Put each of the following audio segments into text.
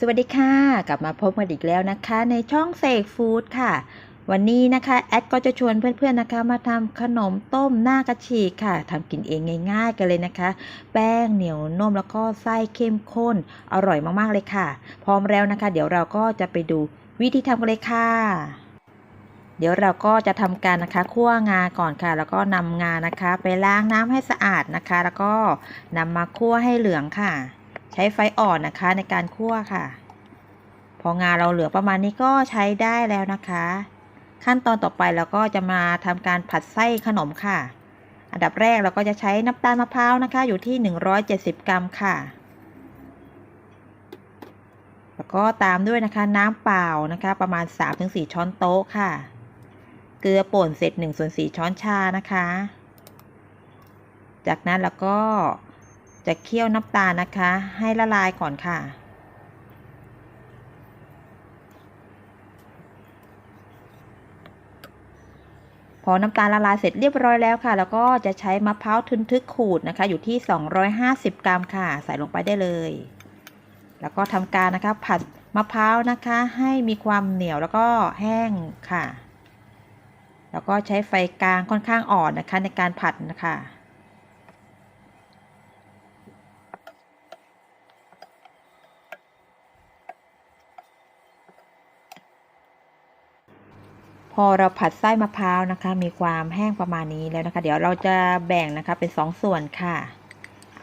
สวัสดีค่ะ กลับมาพบกันอีกแล้วนะคะ ในช่องเสกฟู้ดค่ะ วันนี้นะคะแอดก็จะชวนเพื่อนๆนะคะ มาทำขนมต้มหน้ากระฉีกค่ะทำกินเองง่าย ๆ กันเลยนะคะ แป้งเหนียวนุ่มแล้วก็ไส้เข้มข้นอร่อยมากๆเลยค่ะ พร้อมแล้วนะคะ เดี๋ยวเราก็จะไปดูวิธีทำกันเลยค่ะ เดี๋ยวเราก็จะทำการนะคะคั่วงาก่อนค่ะ แล้วก็นำงานะคะ ไปล้างน้ำให้สะอาดนะคะ แล้วก็นำมาคั่วให้เหลืองค่ะ ใช้ไฟอ่อนนะคะในการคั่วค่ะ พองาเราเหลือประมาณนี้ก็ใช้ได้แล้วนะคะ ขั้นตอนต่อไปเราก็จะมาทำการผัดไส้ขนมค่ะ อันดับแรกเราก็จะใช้น้ำตาลมะพร้าวนะคะ อยู่ที่ 170 กรัมค่ะ แล้วก็ตามด้วยนะคะน้ำเปล่านะคะ ประมาณ 3-4 ช้อนโต๊ะค่ะ เกลือป่นเสร็จ1ส่วน4ช้อนชานะคะ จากนั้นแล้วก็ จะเคี่ยวน้ำตาลนะคะ ให้ละลายก่อนค่ะ พอน้ำตาลละลายเสร็จเรียบร้อยแล้วค่ะ แล้วก็จะใช้มะพร้าวทึนทึกขูดนะคะ อยู่ที่ 250 กรัมค่ะ ใส่ลงไปได้เลย แล้วก็ทำการนะคะ ผัดมะพร้าวนะคะ ให้มีความเหนียวแล้วก็แห้งค่ะ แล้วก็ใช้ไฟกลางค่อนข้างอ่อนนะคะในการผัดนะคะ พอเราผัดไส้มะพร้าวนะคะ มีความแห้งประมาณนี้แล้วนะคะ เดี๋ยวเราจะแบ่งนะคะเป็น 2 ส่วนค่ะ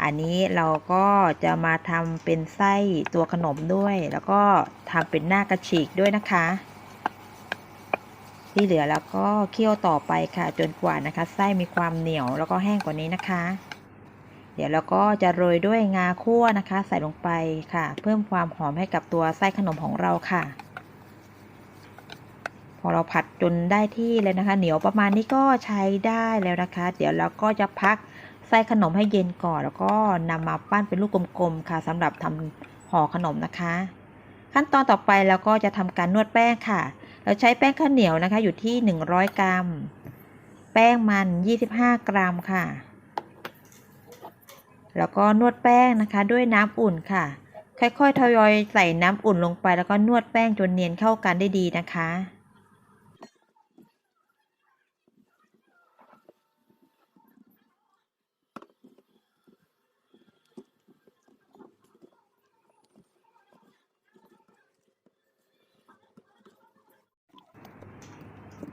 อันนี้เราก็จะมาทำเป็นไส้ตัวขนมด้วย แล้วก็ทำเป็นหน้ากระฉีกด้วยนะคะ ที่เหลือแล้วก็เคี่ยวต่อไปค่ะ จนกว่านะคะ ไส้มีความเหนียวแล้วก็แห้งกว่านี้นะคะ เดี๋ยวเราก็จะโรยด้วยงาคั่วนะคะ ใส่ลงไปค่ะ เพิ่มความหอมให้กับตัวไส้ขนมของเราค่ะ พอเราผัดจนได้ที่เลยนะคะ เหนียวประมาณนี้ก็ใช้ได้แล้วนะคะ เดี๋ยวเราก็จะพักไส้ขนมให้เย็นก่อน แล้วก็นำมาปั้นเป็นลูกกลมๆค่ะสำหรับทำห่อขนมนะคะ ขั้นตอนต่อไปเราก็จะทำการนวดแป้งค่ะ เราใช้แป้งข้าวเหนียวนะคะ อยู่ที่ 100 กรัม แป้งมัน 25 กรัมค่ะ แล้วก็นวดแป้งนะคะ ด้วยน้ำอุ่นค่ะ ค่อยๆทยอยใส่น้ำอุ่นลงไป แล้วก็นวดแป้งจนเนียนเข้ากันได้ดีนะคะ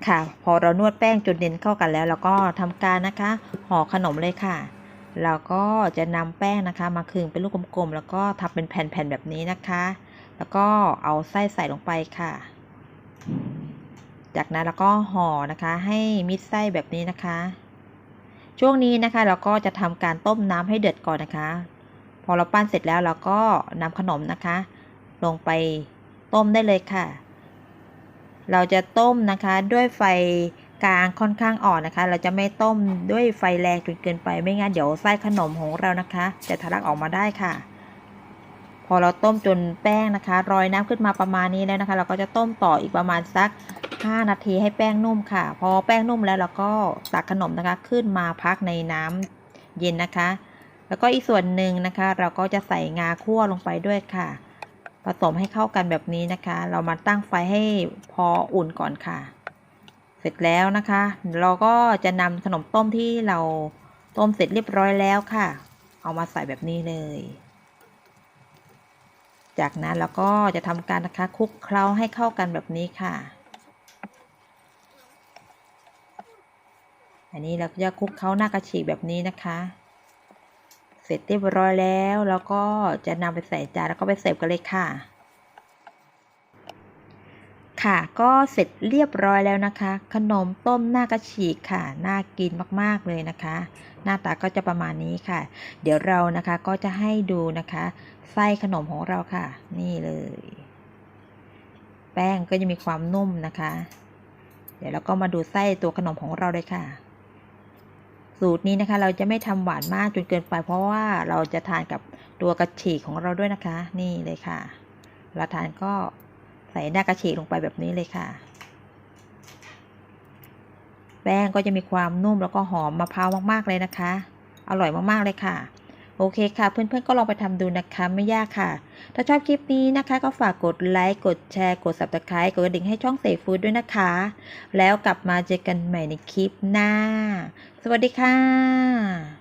ค่ะ พอเรานวดแป้งจนเนียนเข้ากันแล้ว เราก็ทำการนะคะห่อขนมเลยค่ะเราก็จะนำแป้งนะคะ มาคึงเป็นลูกกลมๆแล้วก็ทำเป็นแผ่นๆแบบนี้นะคะ แล้วก็เอาไส้ใส่ลงไปค่ะ จากนั้นเราก็ห่อนะคะให้มิดไส้แบบนี้นะคะ ช่วงนี้นะคะเราก็จะทำการต้มน้ำให้เดือดก่อนนะคะ พอเราปั้นเสร็จแล้วเราก็นำขนมนะคะ ลงไปต้มได้เลยค่ะ เราจะต้มนะคะด้วยไฟกลางค่อนข้างอ่อนนะคะ เราจะไม่ต้มด้วยไฟแรงจนเกินไปไม่งั้นเดี๋ยวไส้ขนมของเรานะคะ จะทะลักออกมาได้ค่ะ พอเราต้มจนแป้งนะคะรอยน้ำขึ้นมาประมาณนี้แล้วนะคะ เราก็จะต้มต่ออีกประมาณสัก 5 นาทีให้แป้งนุ่มค่ะ พอแป้งนุ่มแล้วเราก็ตักขนมนะคะขึ้นมาพักในน้ำเย็นนะคะ แล้วก็อีกส่วนหนึ่งนะคะ เราก็จะใส่งาคั่วลงไปด้วยค่ะ สมให้เข้ากันแบบนี้นะคะ เรามาตั้งไฟให้พออุ่นก่อนค่ะ เสร็จแล้วนะคะ เราก็จะนำขนมต้มที่เราต้มเสร็จเรียบร้อยแล้วค่ะ เอามาใส่แบบนี้เลย จากนั้นเราก็จะทำการนะคะคลุกเคล้าให้เข้ากันแบบนี้ค่ะ อันนี้เราจะคลุกเคล้าหน้ากระฉีกแบบนี้นะคะ เสร็จเรียบร้อยแล้ว แล้วก็จะนำไปใส่จานแล้วก็ไปเสิร์ฟกันเลยค่ะ ค่ะ ก็เสร็จเรียบร้อยแล้วนะคะ ขนมต้มหน้ากระฉีกค่ะ น่ากินมากๆเลยนะคะ หน้าตาก็จะประมาณนี้ค่ะ เดี๋ยวเรานะคะก็จะให้ดูนะคะ ไส้ขนมของเราค่ะ นี่เลย แป้งก็จะมีความนุ่มนะคะ เดี๋ยวเราก็มาดูไส้ตัวขนมของเราเลยค่ะ สูตรนี้นะคะ เราจะไม่ทำหวานมากจนเกินไป เพราะว่าเราจะทานกับตัวกระฉีกของเราด้วยนะคะ นี่เลยค่ะเราทานก็ใส่หน้ากระฉีกลงไปแบบนี้เลยค่ะ แป้งก็จะมีความนุ่มแล้วก็หอมมะพร้าวมากๆเลยนะคะ อร่อยมากๆเลยค่ะ โอเคค่ะ เพื่อนๆก็ลองไปทำดูนะคะไม่ยากค่ะ ถ้าชอบคลิปนี้นะคะ ก็ฝากกดไลค์กดแชร์กด subscribe กดกระดิ่งให้ช่องเสฟูดด้วยนะคะ แล้วกลับมาเจอกันใหม่ในคลิปหน้า สวัสดีค่ะ